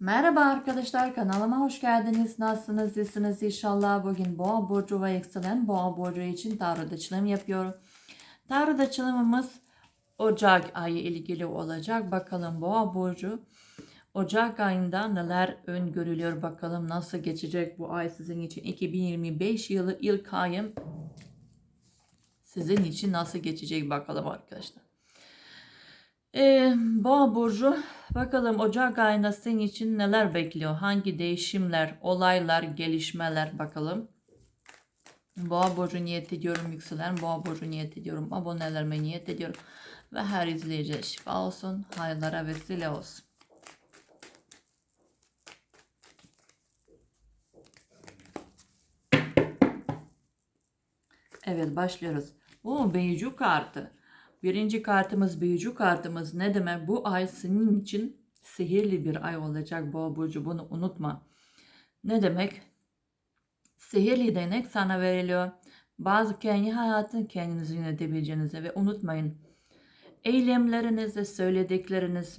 Merhaba arkadaşlar kanalıma hoş geldiniz. Nasılsınız? İyisiniz inşallah. Bugün Boğa Burcu ve Yükselen Boğa Burcu için tarot açılım yapıyorum. Tarot açılımımız Ocak ayı ilgili olacak. Bakalım Boğa Burcu Ocak ayında neler öngörülüyor bakalım nasıl geçecek bu ay sizin için 2025 yılı ilk ayım sizin için nasıl geçecek bakalım arkadaşlar. Ee, Boğa burcu bakalım Ocak ayında senin için neler bekliyor? Hangi değişimler, olaylar, gelişmeler bakalım. Boğa burcu niyet ediyorum yükselen. Boğa burcu niyet ediyorum. Abonelerime niyet ediyorum. Ve her izleyiciye şifa olsun. Hayırlara vesile olsun. Evet başlıyoruz. Bu büyücü kartı. Birinci kartımız büyücü kartımız ne demek? Bu ay senin için sihirli bir ay olacak Boğa Burcu bunu unutma. Ne demek? Sihirli denek sana veriliyor. Bazı kendi hayatını kendiniz yönetebileceğinize ve unutmayın. Eylemleriniz ve söyledikleriniz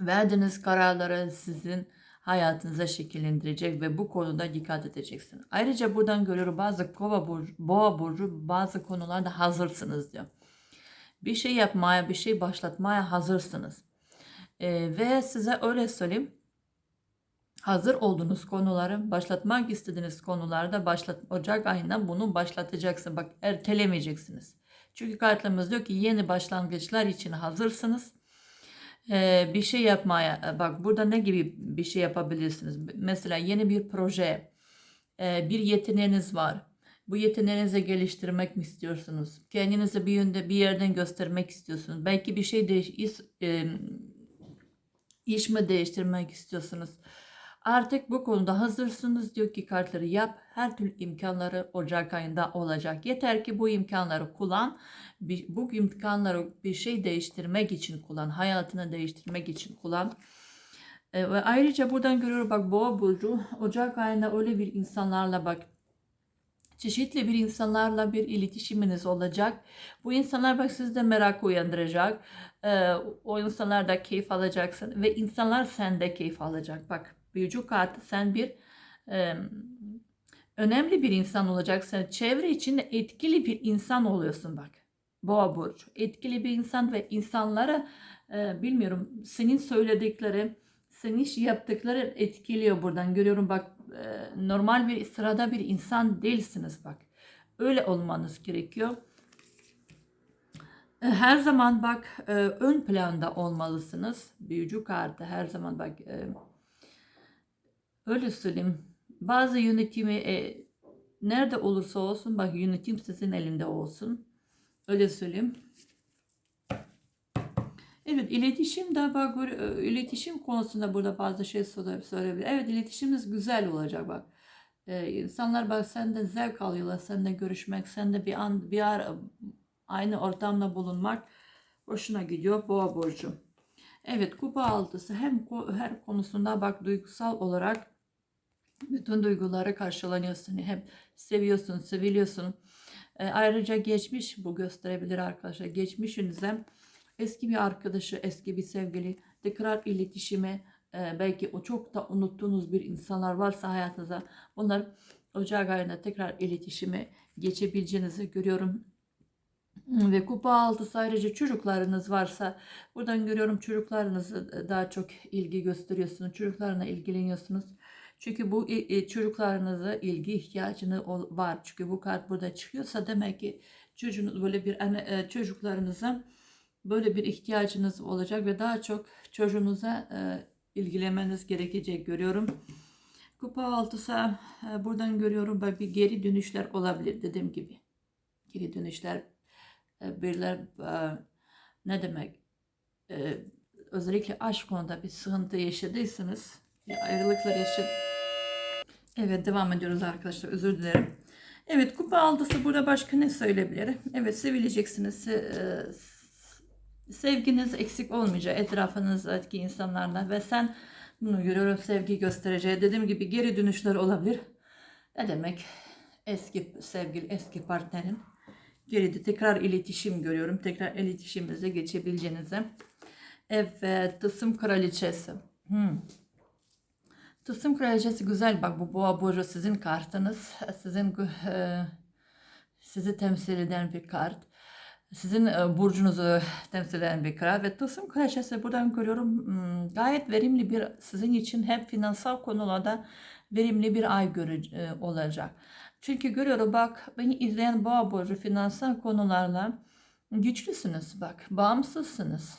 verdiğiniz kararları sizin hayatınıza şekillendirecek ve bu konuda dikkat edeceksin. Ayrıca buradan görüyorum bazı kova burcu, boğa burcu bazı konularda hazırsınız diyor bir şey yapmaya, bir şey başlatmaya hazırsınız. Ee, ve size öyle söyleyeyim. Hazır olduğunuz konuları, başlatmak istediğiniz konularda başlat, Ocak ayında bunu başlatacaksın. Bak ertelemeyeceksiniz. Çünkü kartlarımız diyor ki yeni başlangıçlar için hazırsınız. Ee, bir şey yapmaya, bak burada ne gibi bir şey yapabilirsiniz? Mesela yeni bir proje, e, bir yeteneğiniz var bu yeteneğinizi geliştirmek mi istiyorsunuz? Kendinizi bir yönde bir yerden göstermek istiyorsunuz. Belki bir şey değiş iş, e, iş mi değiştirmek istiyorsunuz? Artık bu konuda hazırsınız diyor ki kartları yap. Her türlü imkanları Ocak ayında olacak. Yeter ki bu imkanları kullan. Bu imkanları bir şey değiştirmek için kullan. Hayatını değiştirmek için kullan. E, ve ayrıca buradan görüyorum bak Boğa Burcu Ocak ayında öyle bir insanlarla bak çeşitli bir insanlarla bir iletişiminiz olacak. Bu insanlar bak sizde merak uyandıracak. Ee, o insanlar da keyif alacaksın ve insanlar sende keyif alacak. Bak büyücü kartı sen bir e, önemli bir insan olacaksın. Çevre içinde etkili bir insan oluyorsun bak. Boğa burcu. Etkili bir insan ve insanlara e, bilmiyorum senin söyledikleri, senin yaptıkları etkiliyor buradan. Görüyorum bak normal bir sırada bir insan değilsiniz bak. Öyle olmanız gerekiyor. E, her zaman bak e, ön planda olmalısınız. Büyücü kartı her zaman bak öyle söyleyeyim. Bazı yönetimi nerede olursa olsun bak yönetim sizin elinde olsun. Öyle söyleyeyim. Evet iletişim de bak e, iletişim konusunda burada bazı şey söyleyebilir. Evet iletişimimiz güzel olacak bak. Ee, insanlar bak senden zevk alıyorlar. Seninle görüşmek, sende bir an bir ar aynı ortamda bulunmak hoşuna gidiyor boğa burcu. Evet kupa altısı hem her konusunda bak duygusal olarak bütün duyguları karşılanıyorsun. Hem seviyorsun, seviliyorsun. E, ayrıca geçmiş bu gösterebilir arkadaşlar. Geçmişinize eski bir arkadaşı, eski bir sevgili tekrar iletişime e, belki o çok da unuttuğunuz bir insanlar varsa hayatınızda bunlar Ocak ayında tekrar iletişime geçebileceğinizi görüyorum. Ve kupa altısı ayrıca çocuklarınız varsa buradan görüyorum çocuklarınızı daha çok ilgi gösteriyorsunuz. Çocuklarına ilgileniyorsunuz. Çünkü bu çocuklarınıza ilgi ihtiyacını var. Çünkü bu kart burada çıkıyorsa demek ki çocuğunuz böyle bir e, çocuklarınıza böyle bir ihtiyacınız olacak ve daha çok çocuğunuza e, ilgilenmeniz gerekecek görüyorum. Kupa altısa e, buradan görüyorum bak bir geri dönüşler olabilir dediğim gibi. Geri dönüşler e, birler e, ne demek? E, özellikle aşk konuda bir sıkıntı yaşadıysanız ayrılıklar yaşad. Evet devam ediyoruz arkadaşlar özür dilerim. Evet kupa altısı burada başka ne söyleyebilirim? Evet sevileceksiniz. E, sevginiz eksik olmayacak etrafınızdaki insanlarla ve sen bunu görüyorum sevgi göstereceği dediğim gibi geri dönüşler olabilir. Ne demek? Eski sevgili, eski partnerin geride tekrar iletişim görüyorum. Tekrar iletişimimize geçebileceğinize. Evet, tısım kraliçesi. Hmm. Tılsım kraliçesi güzel. Bak bu boğa burcu sizin kartınız. Sizin e, sizi temsil eden bir kart. Sizin e, burcunuzu temsil eden bir kart. Ve tılsım kraliçesi buradan görüyorum hmm, gayet verimli bir sizin için hem finansal konularda verimli bir ay göre, olacak. Çünkü görüyorum bak beni izleyen boğa burcu finansal konularla güçlüsünüz bak bağımsızsınız.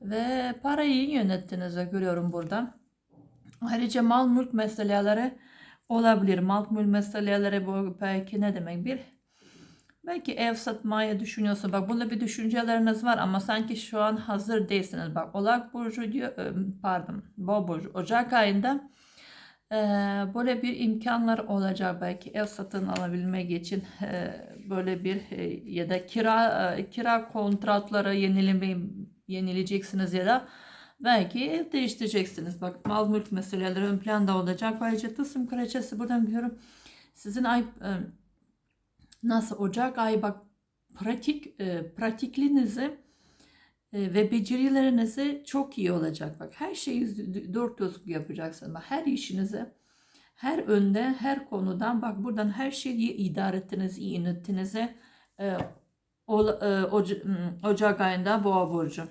Ve parayı iyi yönettiğinizi görüyorum burada. Ayrıca mal mülk meseleleri olabilir. Mal mülk meseleleri bu belki ne demek bir belki ev satmayı düşünüyorsun. Bak bunda bir düşünceleriniz var ama sanki şu an hazır değilsiniz. Bak Oğlak Burcu diyor e, pardon Boğa Burcu Ocak ayında e, böyle bir imkanlar olacak belki ev satın alabilmek için e, böyle bir ya da kira kira kontratları yenilemeyi yenileyeceksiniz ya da belki ev değiştireceksiniz. Bak mal mülk meseleleri ön planda olacak. Ayrıca tılsım kraliçesi buradan görüyorum. Sizin ay nasıl Ocak ayı bak pratik e, pratikliğinizi e, ve becerilerinizi çok iyi olacak. Bak her şeyi dört gözlük yapacaksınız. Bak her işinizi her önde her konudan bak buradan her şeyi idare ettiniz, iyi yönettinize e, Ola- e, hmm, Ocak ayında Boğa burcu.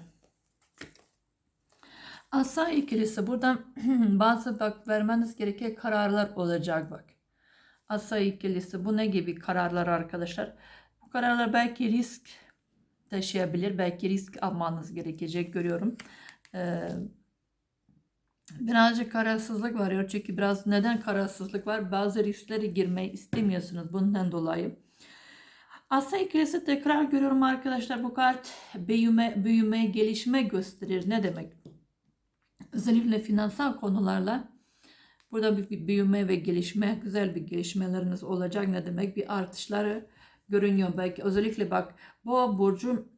Asa ikilisi buradan bazı bak vermeniz gereken kararlar olacak bak. Asa ikilisi bu ne gibi kararlar arkadaşlar? Bu kararlar belki risk taşıyabilir. Belki risk almanız gerekecek görüyorum. Ee, birazcık kararsızlık var. Çünkü biraz neden kararsızlık var? Bazı risklere girmeyi istemiyorsunuz bundan dolayı. Asa ikilisi tekrar görüyorum arkadaşlar. Bu kart büyüme, büyüme, gelişme gösterir. Ne demek? Özellikle finansal konularla burada bir, büyüme ve gelişme, güzel bir gelişmeleriniz olacak. Ne demek? Bir artışları görünüyor belki. Özellikle bak Boğa burcu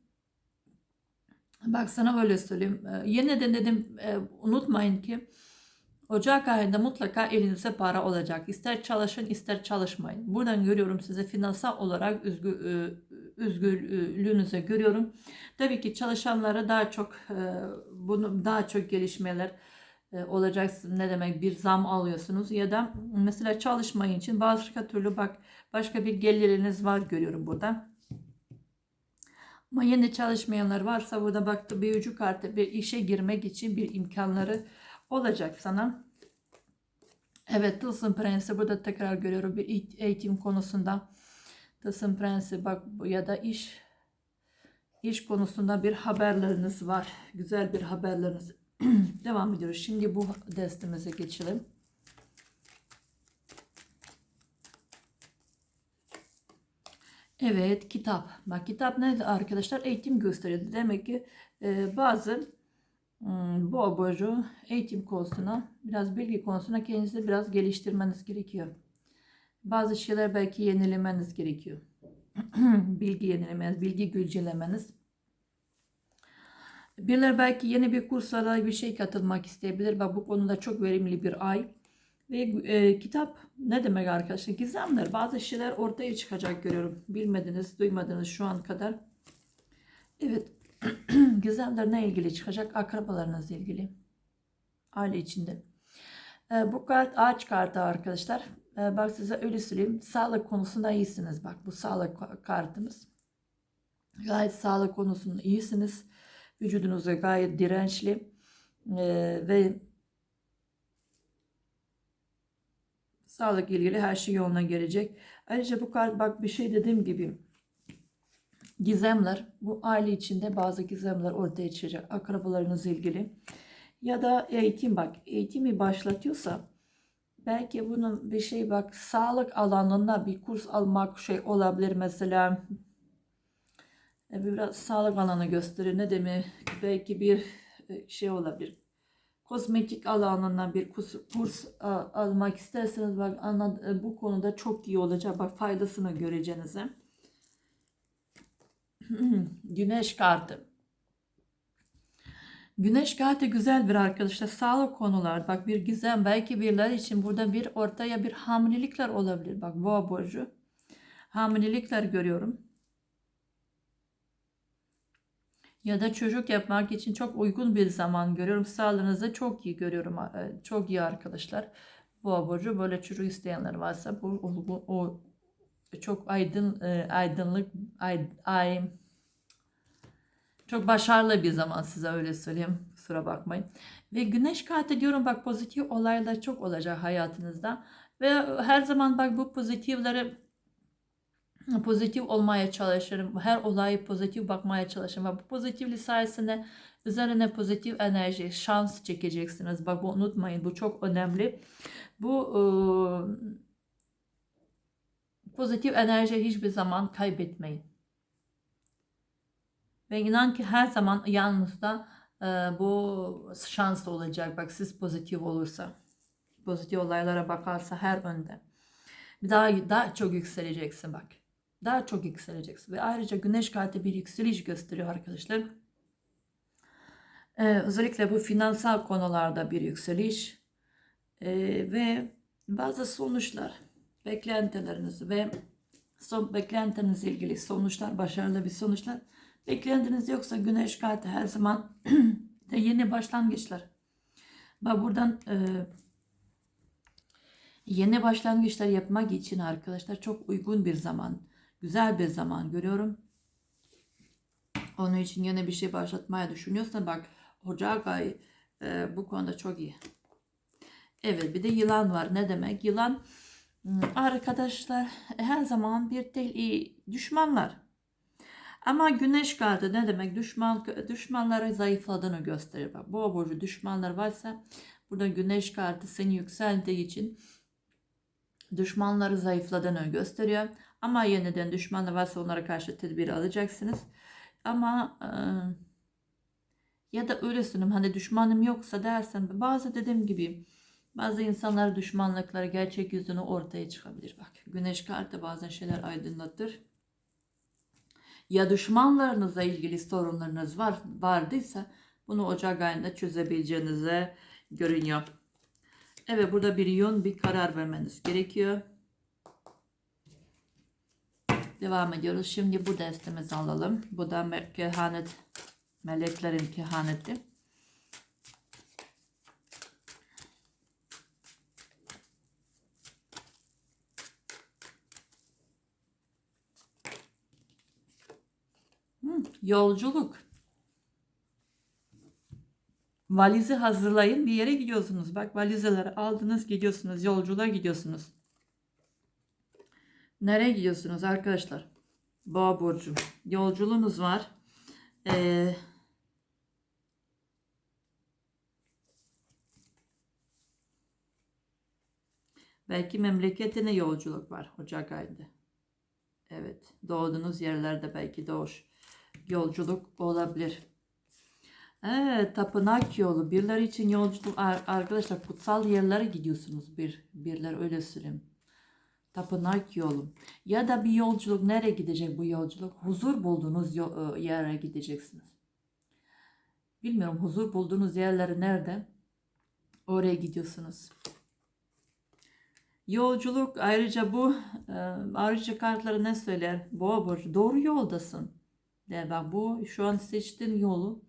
bak sana böyle söyleyeyim. Ee, yine de dedim e, unutmayın ki Ocak ayında mutlaka elinizde para olacak. İster çalışın ister çalışmayın. Buradan görüyorum size finansal olarak üzgü, e, üzgünlüğünüzü görüyorum. Tabii ki çalışanlara daha çok e, bunu daha çok gelişmeler e, olacak. Ne demek bir zam alıyorsunuz ya da mesela çalışmayın için başka türlü bak başka bir geliriniz var görüyorum burada. Ama yeni çalışmayanlar varsa burada baktı bir ucu kartı bir işe girmek için bir imkanları olacak sana. Evet Tılsım Prensi burada tekrar görüyorum bir eğit- eğitim konusunda. Tılsım Prensi bak ya da iş iş konusunda bir haberleriniz var. Güzel bir haberleriniz. Devam ediyoruz. Şimdi bu destemize geçelim. Evet kitap. Bak kitap ne arkadaşlar? Eğitim gösteriyor. Demek ki e, bazı bu burcu eğitim konusuna, biraz bilgi konusuna kendinizi biraz geliştirmeniz gerekiyor. Bazı şeyler belki yenilemeniz gerekiyor. bilgi yenilemeniz, bilgi güncellemeniz. Birileri belki yeni bir kurslara bir şey katılmak isteyebilir. Bak bu konuda çok verimli bir ay. Ve e, kitap ne demek arkadaşlar? Gizemler. Bazı şeyler ortaya çıkacak görüyorum. Bilmediniz, duymadınız şu an kadar. Evet. Gizemlerine ilgili çıkacak akrabalarınızla ilgili. Aile içinde. Ee, bu kart ağaç kartı arkadaşlar. Ee, bak size öyle söyleyeyim. Sağlık konusunda iyisiniz. Bak bu sağlık ka- kartımız. Gayet sağlık konusunda iyisiniz. Vücudunuz da gayet dirençli. Ee, ve sağlık ilgili her şey yoluna gelecek. Ayrıca bu kart bak bir şey dediğim gibi gizemler, bu aile içinde bazı gizemler ortaya çıkacak akrabalarınızla ilgili. Ya da eğitim bak, eğitimi başlatıyorsa belki bunun bir şey bak sağlık alanında bir kurs almak şey olabilir mesela biraz sağlık alanı gösterir ne demek belki bir e, şey olabilir kozmetik alanından bir kurs, kurs a- almak isterseniz bak e, bu konuda çok iyi olacak bak faydasını göreceğiniz. Güneş kartı. Güneş kartı güzel bir arkadaşlar. Sağlık konular. Bak bir gizem. Belki birileri için burada bir ortaya bir hamilelikler olabilir. Bak boğa burcu. Hamilelikler görüyorum. Ya da çocuk yapmak için çok uygun bir zaman görüyorum. Sağlığınızı çok iyi görüyorum. e, Çok iyi arkadaşlar. Boğa burcu böyle çocuk isteyenler varsa bu, o, o çok aydın e, aydınlık ay, ay çok başarılı bir zaman size öyle söyleyeyim. Kusura bakmayın. Ve güneş kartı diyorum bak pozitif olaylar çok olacak hayatınızda. Ve her zaman bak bu pozitifleri pozitif olmaya çalışırım. Her olayı pozitif bakmaya çalışırım. Ve bu pozitiflik sayesinde üzerine pozitif enerji, şans çekeceksiniz. Bak bu unutmayın. Bu çok önemli. Bu ıı, pozitif enerji hiçbir zaman kaybetmeyin. Ve inan ki her zaman yanınızda e, bu şans olacak. Bak siz pozitif olursa, pozitif olaylara bakarsa her önde. Bir daha daha çok yükseleceksin bak. Daha çok yükseleceksin. Ve ayrıca güneş kartı bir yükseliş gösteriyor arkadaşlar. Ee, özellikle bu finansal konularda bir yükseliş Ee, ve bazı sonuçlar, beklentileriniz ve son beklentinizle ilgili sonuçlar, başarılı bir sonuçlar. Beklentiniz yoksa güneş kartı her zaman de yeni başlangıçlar. Bak buradan e, yeni başlangıçlar yapmak için arkadaşlar çok uygun bir zaman, güzel bir zaman görüyorum. Onun için yeni bir şey başlatmaya düşünüyorsan bak Ocak ayı e, bu konuda çok iyi. Evet bir de yılan var. Ne demek? Yılan hmm, arkadaşlar her zaman bir tel iyi düşmanlar. Ama güneş kartı ne demek? Düşman düşmanları zayıfladığını gösterir. Bak boğa burcu düşmanlar varsa burada güneş kartı seni yükseldiği için düşmanları zayıfladığını gösteriyor. Ama yeniden düşmanlar varsa onlara karşı tedbir alacaksınız. Ama e, ya da öyle söyleyeyim hani düşmanım yoksa dersen bazı dediğim gibi bazı insanlar düşmanlıkları gerçek yüzünü ortaya çıkabilir. Bak güneş kartı bazen şeyler aydınlatır. Ya düşmanlarınızla ilgili sorunlarınız var vardıysa bunu Ocak ayında çözebileceğinize görünüyor. Evet burada bir yoğun bir karar vermeniz gerekiyor. Devam ediyoruz. Şimdi bu destemizi alalım. Bu da kehanet, meleklerin kehaneti. Hmm, yolculuk. Valizi hazırlayın bir yere gidiyorsunuz. Bak valizleri aldınız gidiyorsunuz. Yolculuğa gidiyorsunuz. Nereye gidiyorsunuz arkadaşlar? Boğa burcu. Yolculuğunuz var. Ee, belki memleketine yolculuk var Ocak ayında. Evet. Doğduğunuz yerlerde belki doğuş yolculuk olabilir. Evet, tapınak yolu. Birileri için yolculuk ar- arkadaşlar kutsal yerlere gidiyorsunuz bir birler öyle söyleyeyim. Tapınak yolu. Ya da bir yolculuk nereye gidecek bu yolculuk? Huzur bulduğunuz e, yere gideceksiniz. Bilmiyorum huzur bulduğunuz yerleri nerede? Oraya gidiyorsunuz. Yolculuk ayrıca bu e, ayrıca kartları ne söyler? Boğa burcu doğru yoldasın. De bak bu şu an seçtiğin yolu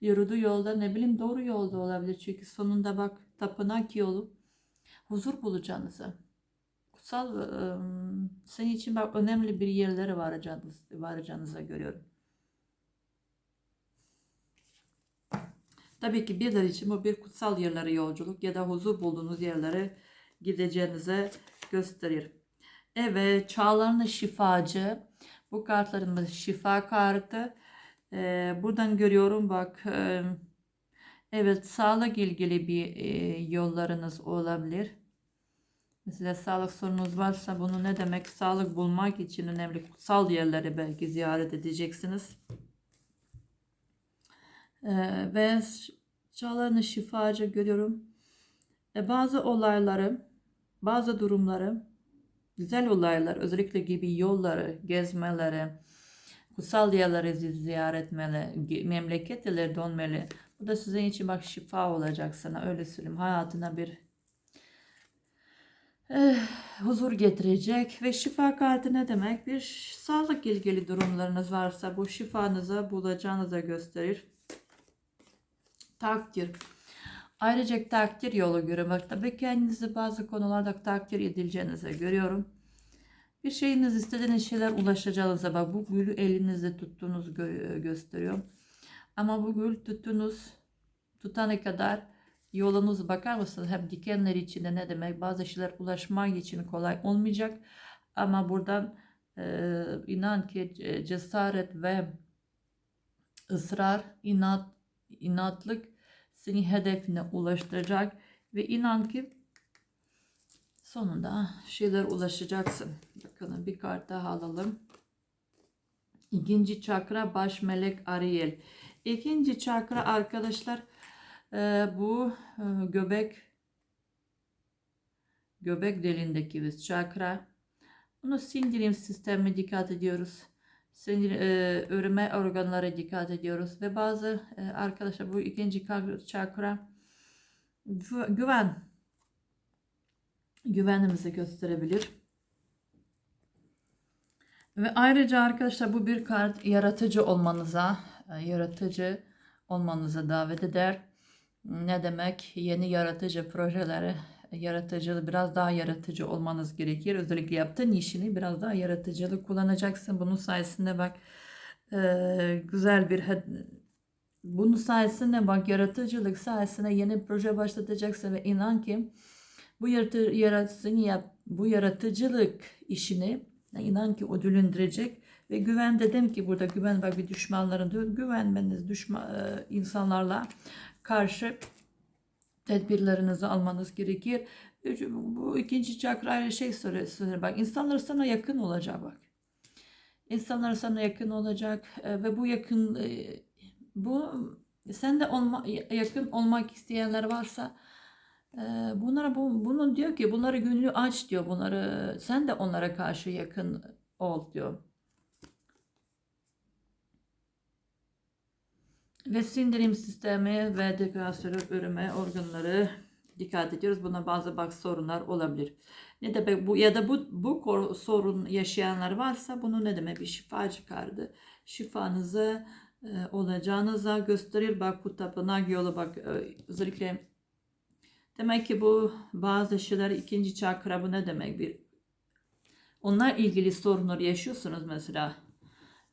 yürüdüğü yolda ne bileyim doğru yolda olabilir. Çünkü sonunda bak tapınak yolu huzur bulacağınıza. Kutsal senin için bak önemli bir yerlere varacağınız, varacağınıza görüyorum. Tabii ki birileri için bu bir kutsal yerlere yolculuk ya da huzur bulduğunuz yerlere gideceğinize gösterir. Evet, çağlarında şifacı. Bu kartlarımız şifa kartı. Ee, buradan görüyorum bak. e, evet, sağlık ilgili bir e, yollarınız olabilir. Mesela sağlık sorunuz varsa bunu ne demek? Sağlık bulmak için önemli kutsal yerleri belki ziyaret edeceksiniz. Ee, ve çağlarını şifacı görüyorum. E, bazı olayları, bazı durumları, güzel olaylar, özellikle gibi yolları, gezmeleri, kutsal yerleri zi- ziyaret etmeli, memleketlere dönmeli. Bu da sizin için bak şifa olacak sana öyle söyleyeyim. Hayatına bir eh, huzur getirecek ve şifa kartı ne demek? Bir sağlık ilgili durumlarınız varsa bu şifanızı bulacağınıza gösterir. Takdir. Ayrıca takdir yolu görüyorum. Tabii kendinizi bazı konularda takdir edileceğinize görüyorum. Bir şeyiniz istediğiniz şeyler ulaşacağınıza bak bu gülü elinizde tuttuğunuz gö- gösteriyor. Ama bu gül tuttuğunuz tutana kadar yolunuz bakar mısınız? Hem dikenler içinde ne demek? Bazı şeyler ulaşmak için kolay olmayacak. Ama buradan e, inan ki cesaret ve ısrar, inat, inatlık seni hedefine ulaştıracak ve inan ki sonunda şeyler ulaşacaksın. Bakalım bir kart daha alalım. İkinci çakra baş melek Ariel. İkinci çakra arkadaşlar e, bu e, göbek göbek deliğindeki bir çakra. Bunu sindirim sistemine dikkat ediyoruz. Sinir, e, üreme organlara dikkat ediyoruz ve bazı e, arkadaşlar bu ikinci çakra gü- güven güvenimizi gösterebilir. Ve ayrıca arkadaşlar bu bir kart yaratıcı olmanıza, e, yaratıcı olmanıza davet eder. Ne demek? Yeni yaratıcı projeleri, yaratıcı, biraz daha yaratıcı olmanız gerekir. Özellikle yaptığın işini biraz daha yaratıcılık kullanacaksın. Bunun sayesinde bak e, güzel bir bunun sayesinde bak yaratıcılık sayesinde yeni proje başlatacaksın ve inan ki bu yaratı, yaratsın yap, bu yaratıcılık işini inan ki ödüllendirecek ve güven dedim ki burada güven bak bir düşmanların güvenmeniz düşman e, insanlarla karşı tedbirlerinizi almanız gerekir. Bu ikinci çakrayla şey soruyor bak insanlar sana yakın olacak bak. İnsanlar sana yakın olacak e, ve bu yakın e, bu sen de olma, yakın olmak isteyenler varsa e, bunlara bu, bunun diyor ki bunları gönlü aç diyor bunları sen de onlara karşı yakın ol diyor. Ve sindirim sistemi ve dekorasyonu üreme organları dikkat ediyoruz. Buna bazı bak sorunlar olabilir. Ne demek bu ya da bu bu sorun yaşayanlar varsa bunu ne demek bir şifa çıkardı. Şifanızı e, olacağınıza gösterir. Bak bu tapınak yolu bak e, özellikle demek ki bu bazı şeyler ikinci çakra bu ne demek bir onlar ilgili sorunlar yaşıyorsunuz mesela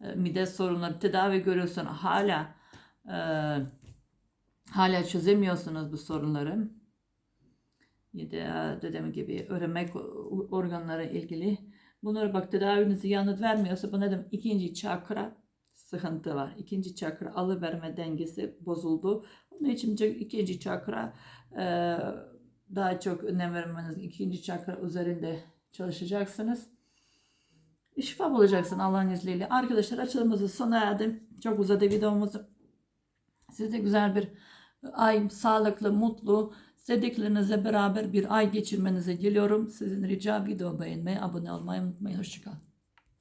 e, mide sorunları tedavi görüyorsun hala e, hala çözemiyorsunuz bu sorunları. Ya dediğim gibi öremek organlara ilgili. Bunları bak tedavinizi yanıt vermiyorsa bu ne demek? İkinci çakra sıkıntı var. İkinci çakra alıverme dengesi bozuldu. Onun için ikinci çakra e, daha çok önem vermeniz ikinci çakra üzerinde çalışacaksınız. Şifa bulacaksın Allah'ın izniyle. Arkadaşlar açılımımızı sona erdi. Çok uzadı videomuzu. Siz de güzel bir ay, sağlıklı, mutlu, sevdiklerinizle beraber bir ay geçirmenizi diliyorum. Sizin rica video beğenmeyi, abone olmayı unutmayın. Hoşçakalın.